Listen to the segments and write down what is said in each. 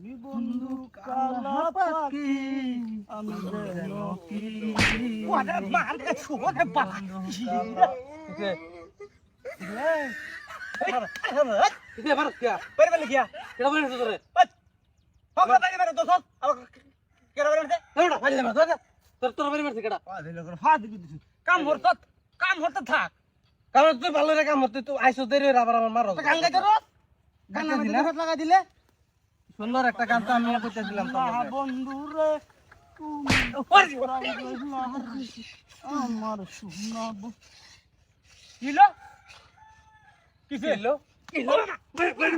তুমি বন্ধু কালা পাখি আমি যেন কি ওরে মারে শুনে বালা কিসে ভারত কিয়া বেরে বেলে গিয়া কেডা বলে তোরে? হকলা তাই মেরে তো সব আবার কেরা বেরে মেরে কেডা ফাইলে মার তোর তোর তোর বাড়ি মারছে কেডা? পাদে লগর ফাদ দিছি কাম হরত কাম হরত থাক। কারণ তুই ভালো রে কাম হতে তুই আইসো দেরি রে আবার আমার মারো গান গাইতে রস? গান গাইতে দিলে? দিলে? লাগা দিলে? সুন্দর একটা গান তো আমি কইতে দিলাম। বন্ধু রে আমার শোনাবো কিলো? কিসে? কিলো? কিলো?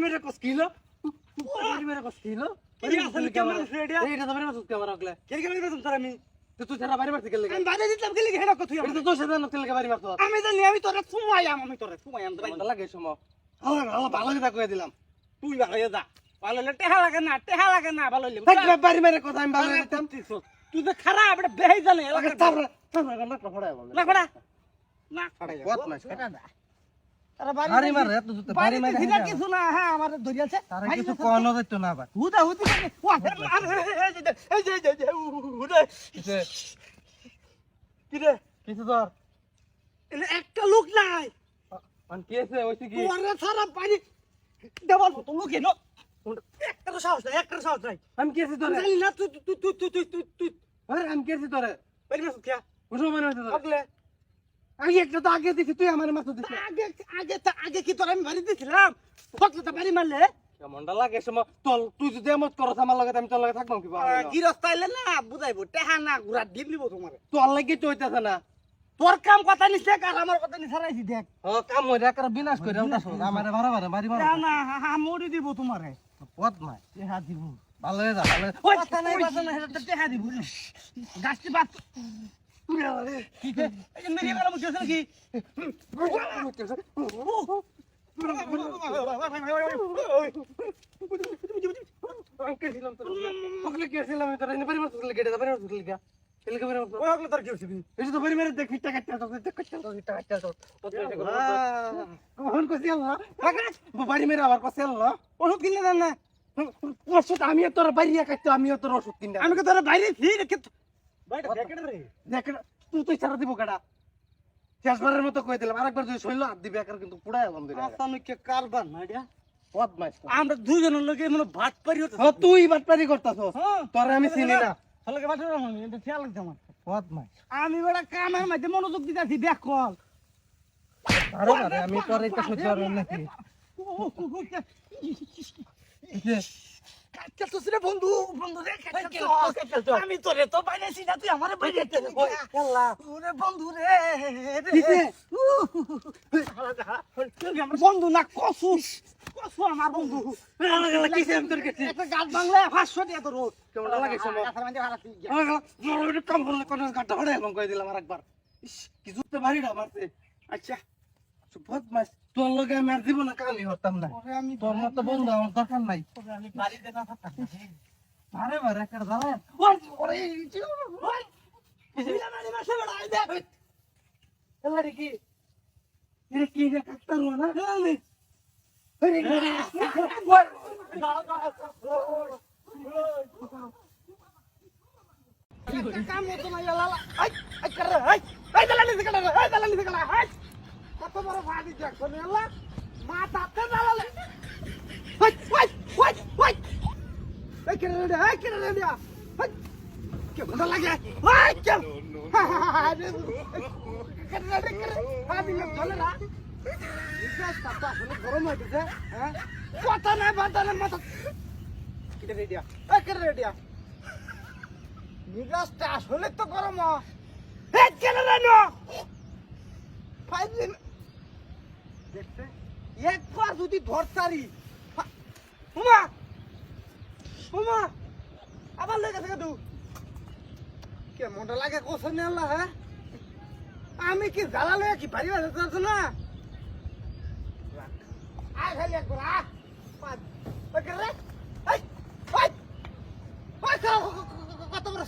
মেরে কস কিলো? মেরে কস কিলো? কে মেরে তোর আমি? জানি আমি তোরে সুমাইয়াম আমি তোরে মনটা লাগে সময় ভালো কথা কয়ে দিলাম। তুই ভালো যা। ভালো হলে টেহা লাগে না টেহা লাগে না ভালো হলে বাড়ি মেরে কথা আমি ভালো দিতাম। তুই তো খারাপ এটা বেহাই জানে তারপরে তারপরে গানটা পড়ায় বলে। না ফড়া। না ফড়া কত না হ্যাঁ তারা কিছু কোন দিত না আবার। হুদা হুদি করে ওয়া আরে এই যে এই যে এই যে হুদা। কিসে? কি রে? কিছু তোর? এলে একটা লোক নাই। কি আছে ওইছে কি? সারা পানি দেওয়ার মতো লোক এনো একটা তো সাহস নাই একটা সাহস নাই। আমি কি আছে তোরে? জানি না তুই তুই তুই তুই তুই তুই তুই। আরে আমি কি তোরে? বাড়ি মাস খেয়া। বুঝো মানে হইছে তোরে আগলে আগে একটা তো আগে দিছি তুই আমার মাছ দিছিস আগে আগে তো আগে কি তোর আমি বাড়ি দিছিলাম? ফকলে তো বাড়ি মারলে? কেমনটা লাগে সময় তোর তুই যদি এমত করছ আমার লগে আমি তোর লগে থাকব কি পাবো গিরস্ত আইলে না বুঝাইবো টেহা না ঘুরা ডিম দিব তোমার। তোর লাগে তো হইতাছে না। তোর কাম কথা নিছে আর আমার কথা নিছে রাইছি দেখ। ও কাম হইরা কার বিনাশ করে। আমারে ভাড়া ভাড়া মারি মারো না মরি দিব তোমারে। পথ নাই টেহা দিব ভালো হয়ে যা ভালো ওই কথা নাই কথা নাই এটা টেহা দিব গাছটি বাত কি কে এই যে মেরি মুছে কি ওগুলো কি ছিলাম তোর এনে বাড়ি মারছিস গেটে বাড়ি মারছিস লিগা এলাকা বাড়ি মারছিস ওই হকলে তোর কি হইছে এই তো বাড়ি মেরে দেখ ফিটা কাটটা তো দেখ কাটটা তো ফিটা কাটটা তো কোন কইছি আল্লাহ? বাড়ি মেরে আবার কইছি আল্লাহ। ওষুধ কিনলে না না। ওষুধ আমি তোর বাড়ি কাটতে আমি তোর ওষুধ কিনতে আমি তোর বাইরে ফি রেখে বাইরে দেখে রে। দেখ তুই ছাড়া দিব কাটা শেষবারের মতো কই দিলাম আরেকবার যদি শৈল হাত দিবি একার কিন্তু পুরাই বন্ধ করে কারবার না এটা আমরা দুইজনের লোকে মানে ভাত পারি ও তুই বাটপারি করতাছ হ্যাঁ। তোরে আমি চিনি না। হলকে ভাত রাম এটা খেয়াল লাগছে আমার পদ মাছ আমি বড় কামের মধ্যে মনোযোগ দিতেছি দেখ কল আরে আরে আমি তোর এটা সহ্য করব নাকি কাটছস রে বন্ধু। বন্ধু রে কাটছস আমি তোরে তো বাইরেছি না তুই আমারে বাইরে আল্লাহ। ওরে বন্ধু রে? বন্ধু না কসু। আমার বন্ধু। তোর একটা কেমন লাগে। আমার? কাম করলে কোন দিলাম কি জুতে বাড়িটা মারছে আচ্ছা। মাছ তোর লগে আমি আর জীবনে কামই হতাম না। তোর মতো বন্ধু আমার দরকার নাই। বাড়িতে না থাকতাম আরে বারে একটা ওরে কি? এরে কি রে কাটতার না কাম হতো না ইয়ালা আই আই করে আই আই দালালি দিকে আই দালালি দিকে আই কত বড় ফাড়ি দেখ কোন ইয়ালা মা তাতে দালালি আই আই আই আই আই করে রে আই করে রে কে মজা লাগে? আই কে? আরে করে রে করে আদি না চলে না? বিশ্বাস করতে আসলে গরম হয়ে গেছে হ্যাঁ? কথা নাই বাধা নাই মাথা। কিটা রেডিয়া আই করে রেডিয়া মিরাজটা আসলে তো গরম এই কেন ফাইভ দেখতে একবার যদি ধরতারি হুমা হুমা আবার লেগে থাকে তু কে মনটা লাগে কোসন আল্লাহ হ্যাঁ আমি কি জ্বালা লয়ে কি ভারী বাজে করছ না আয় খালি একবার আ কত বড়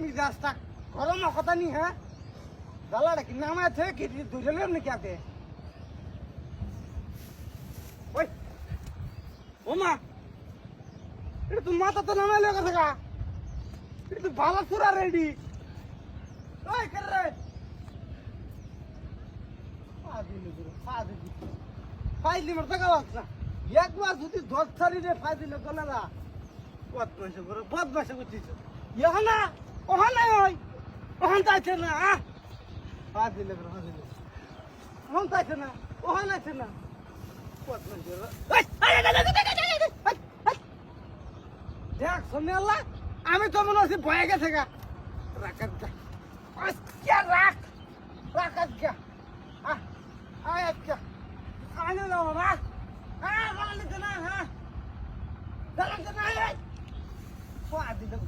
মিজাজটা গরম কথা নি হ্যাঁ গালাটা কি নামে থেকে কি? দুজনের এমনি কে ওই। ও মা! এটা তুই মাথা তো নামে লেগে থাকা। এটা তুই ভালো সুরা রেডি। ওই কর রে? ফাইলি মার থাকা লাগছে একবার যদি দশ তারিখে ফাইদিলে গলারা বদমাইশে করে বদমাইশে করছিস। ইহা না, ওহা নাই ওই। ওখান যাইছে না, আহ! পাঁচ দিলে পাঁচ দিলে। হন না ও আছে না। দেখ, শুনে আমি তো মনে হচ্ছে ভয়ে গেছে গা। রাখাত গা। আজকে রাখ? রাখাত গা। আয় আজকে আনে না বাবা। হ্যাঁ রাখলে না হ্যাঁ। রাখলে না হ্যাঁ দিলাম।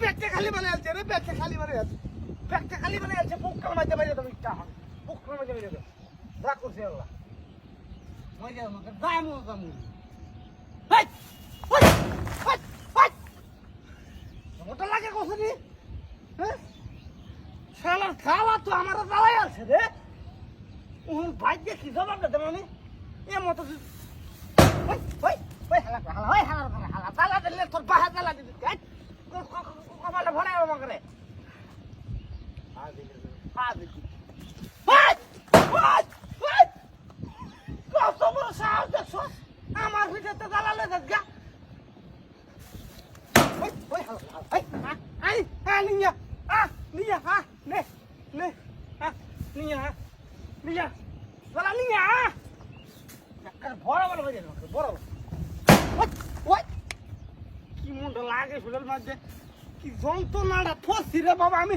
পেটে খালি মানে আছে রে পেটে খালি মানে আছে পেটে খালি মানে আছে বুকটার মাঝে বাইরে তুমি ইচ্ছা বুকটার মাঝে বাইরে রাখ করছে আল্লাহ। মজা আমাকে দাম দাম হাই ওটা লাগে কোসনি হ্যাঁ? খালা তো আমার আছে রে? ওর ভাগ্যে কি জবাব দেবে মানে? এ মতো ওই ওই ওই হালা হালা, ওই হালা তোর বাহা তালা দিবি সাহস দেখছ? আমার ভিতরে দালালে গা ওই ওই হালা, ওই, আ নিয়া আ নে। নিয়া নিয়া দালা নিয়া বড় বড় হয়ে যাবে বড় ওই কি মনটা লাগে ফুলের মাঝে কি যন্ত্রণাটা ফসছি রে বাবা আমি।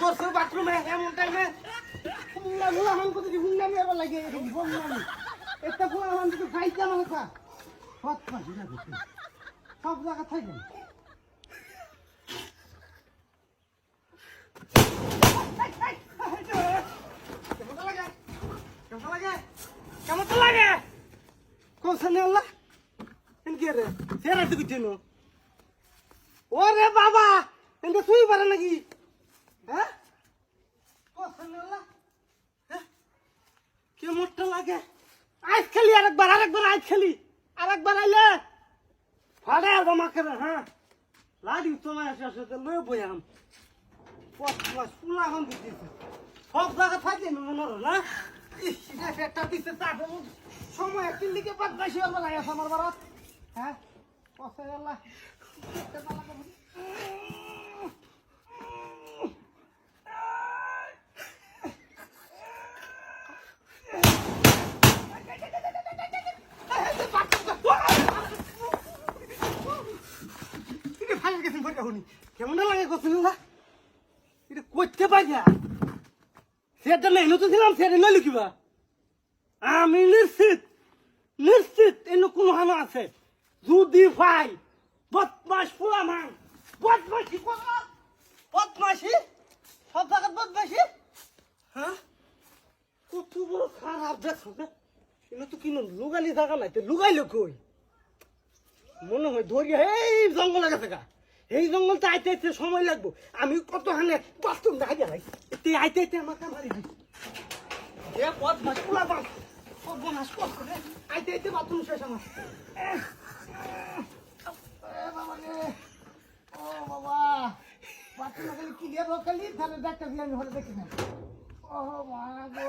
বসে বাথরুমে, এমন টাইমে হুমলা হুলা মান কত হুমলা নিয়ে আবার লাগে হুমলা একটা হুলা মান তো ভাই জানো কথা সব পাশে না সব জায়গা থাকেন কেমন তো লাগে? কোসানে আল্লাহ। এনকে রে? ফেরাতে কিছু ওরে বাবা এনকে শুই পারে নাকি? হ্যাঁ? হ্যাঁ? কেমনটা লাগে? আজ খেলি, আরেকবার আরেকবার আজ খেলি। আরেকবার আইলে ফাড়ে আর আমাকে হ্যাঁ? লাডি তোমার সাথে লয়ে বইয়াম পথ পুলা হন দিতেছে। সব জায়গা থাকে না, মনে হলো না? একটা দিতে চাপে সময় একদিন দিকে বাদ বেশি হল লাগে আমার বারাত। হ্যাঁ? পথে আল্লাহ দেখতে না লাগে বুঝি। এটা ভালো গেছে ভরকা কেমন লাগে কছিল না এটা করতে পারি সেটা নেই নতুন ছিলাম সেটা নইলে কিবা আমি নিশ্চিত নিশ্চিত এনে কোনো হানো আছে। যদি পাই বদমাস ফুলা মান। বদমাসি বদমাসি সব জায়গায় বদমাসি হ্যাঁ? কত বড় খারাপ দেখছ এনে তো কিনো লুগালি জায়গা নাই, তো লুগাইলো কই? মনে হয় ধরিয়া এই জঙ্গল গেছে গা। এই জঙ্গলটা আইতে আইতে সময় লাগবো। আমি কত হানে বাস্তব দেখা যাই এতে আইতে আইতে আমাকে মারি দিই এ পথ মাস পোলা বাস সব মাস কষ্ট রে। আইতে আইতে বাথরুম শেষ আমার। বাবা রে। ও বাবা। বাথরুম খালি ক্লিয়ার হোক খালি, তাহলে ডাক্তার দিয়ে আমি হলে দেখি না ও মা গো।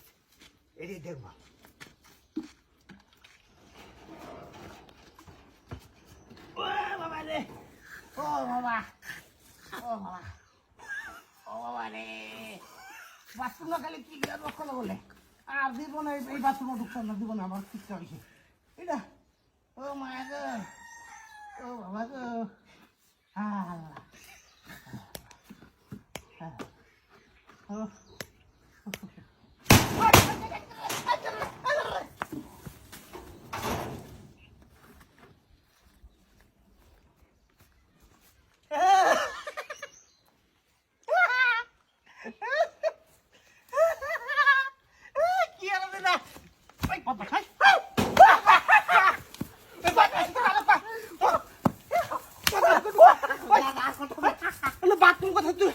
এটি দেখব ও বাবা রে। ও বাবা। ও বাবা। ও বাবা রে। বাথরুমে খালি কি কোনো বলে? আর দিব না এই বাথরুমে ঢুকতাম না দিব না আমার ঠিকঠাক হয়েছে এটা ও মা গো। ও বাবা গো আল্লাহ ও কি আনন্দ না ওই বাবা খাই বাথরুম কথা তুই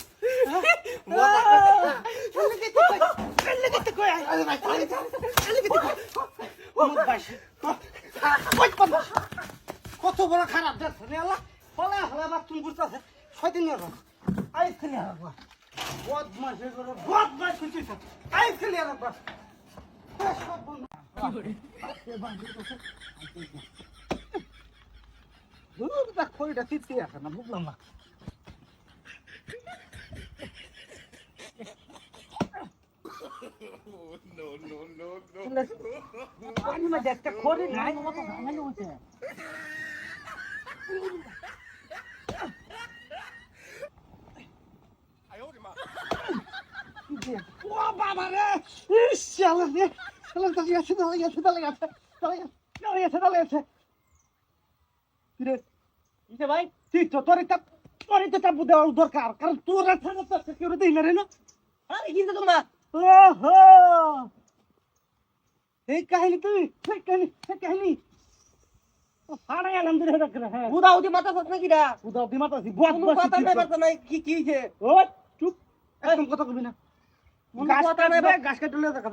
কত বড় খারাপ দেখছ আল্লাহ হলে বাথরুম করতেছে ছয়দিন আইস খেলে হারাবো বদমাস এগুলো বদমাস করছিস আইস খেলে হারাবো খড়িটা তিতে আছে না বুঝলাম না। মতো ভাঙানো হচ্ছে ও বাবা রে! ইস শালা রে শালা দাঁড়িয়ে আছে দাঁড়িয়ে আছে দাঁড়িয়ে আছে দাঁড়িয়ে আছে দাঁড়িয়ে আছে। কিরে? কিসে ভাই? তুই তো তোর এটা তোর এটা চাপু দেওয়া দরকার কারণ তোর আছে না তোর কেউ দিই না রে না। আরে কিসে তোমরা? ওহো! এই কাহিনী তুই এই কাহিনী এই কাহিনী। সাড়ে আলহামদুলিল্লাহ রাখলে হ্যাঁ। বুদা উদি মাথা সত নাকি রা? উদাও দিমা তো বুয়াত কোনো কথা নাই কি কি হইছে? ও চুপ একদম কথা কবি না। গাছ কথা নাই গাছ কাটলে দেখা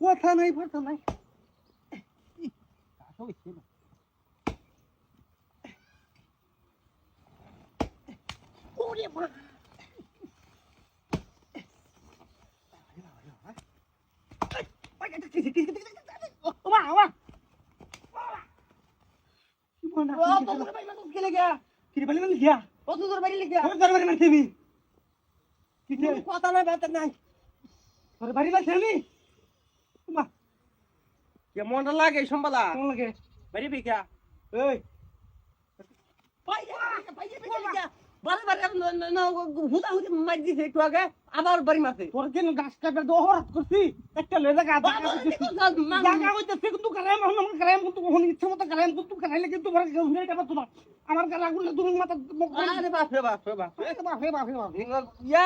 কথা নাই কথা নাই। ওরে বাড়ি মানুষ গেলে। গিয়া কি বলি না গিয়া ও তোর বাড়ি লেগে দরবারে মারছি আমি কথা নাই বার্তা নাই। তোর বাড়ি আমি ওমা কেমনটা লাগে সম্বালা? কেমন লাগে? বাড়ি বিকা এই। ভাইয়া ভাইয়া বিকা বারে বারে না হুদা হুদি মার দিছে একটু আগে আবার বাড়ি মারছে। তোর কেন গাছ কাটবে দোহরাত করছি একটা লয়ে জায়গা জায়গা হইতে কিন্তু করাই মহন আমার করাই কিন্তু কখন ইচ্ছে মতো করাই কিন্তু করাইলে কিন্তু বড় ঘুরে যাবে তোমার আমার গালা গুলো তুমি মাথা আরে বাপ রে বাপ রে বাপ বাপ হে বাপ হে বাপ ইয়া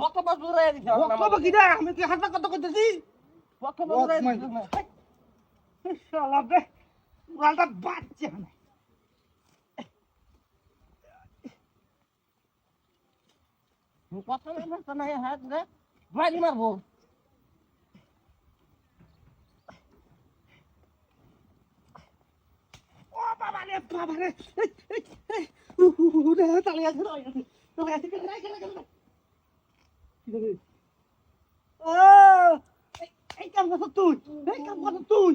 ভক্ত বাস দূরে দিছে বক্তব্য কি দা আমি কি ভক্ত বাস দূরে শালা বে বাচ্চা না কথা নাই বার্তা নাই হাত রে বাড়ি মারবো। ও বাবা রে বাবা রে উড়ে তালে আছে তালে আছে তালে আছে কেন কেন কেন ও এই কাম করছ তুই, এই কাম করছ তুই।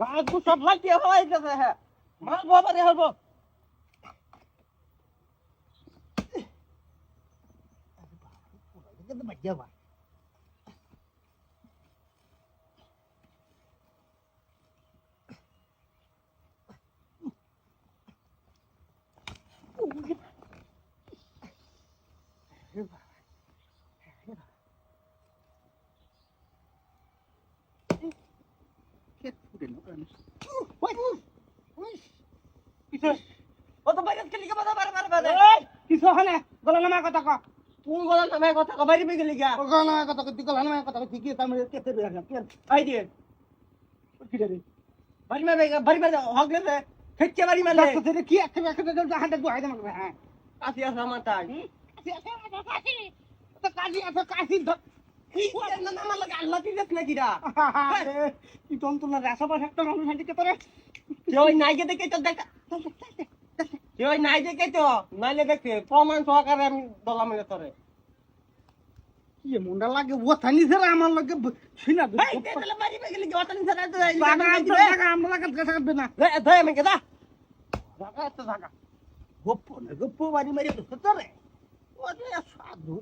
গাছগু সব লাগিয়ে হয়ে গেছে হ্যাঁ মাছ বাবা রে হবো भैया भाई Yeah. মানুষ ও তো বাইরে খেলি কথা বারে বারে বারে কিছু হয় না গলা নামায় কথা ক তুই গলা নামায় কথা গলা নামায় কথা তুই গলা নামায় কথা ঠিকই তার মধ্যে কেটে বের হলাম কেন আই দিয়ে কিটা রে বাড়ি মারবে বাড়ি মারবে হগলে রে খেচ্ছে বাড়ি মারলে তোদের কি একটা একটা দল হাতে গুহাই দাম হ্যাঁ আসি আসা মাতা আসি আসা মাতা কাশি তো কাশি আসা কাশি প্রমাণ সহকারে আমি দলা মিলে তোরে কি মুন্ডা লাগে ওথানি স্যার আমার লাগে ছিনা ভাই তেলে মারি গেলে কি ওথানি স্যার তো লাগা আমার লাগে থাকবে না রে ধরে আমি কেদা জায়গা তো জায়গা গপ্প না গপ্প মারি মারি তো সতরে ও সাধু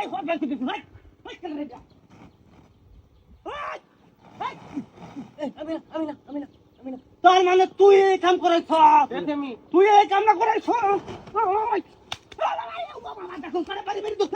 ভাই সব বেশি কিছু ভাই ভাই কেন রে আমি না আমি না আমি না আমি না তার মানে তুই এই কাম করেছ তুই এই কাম না করেছ দেখো করে বাড়ি বাড়ি দোষ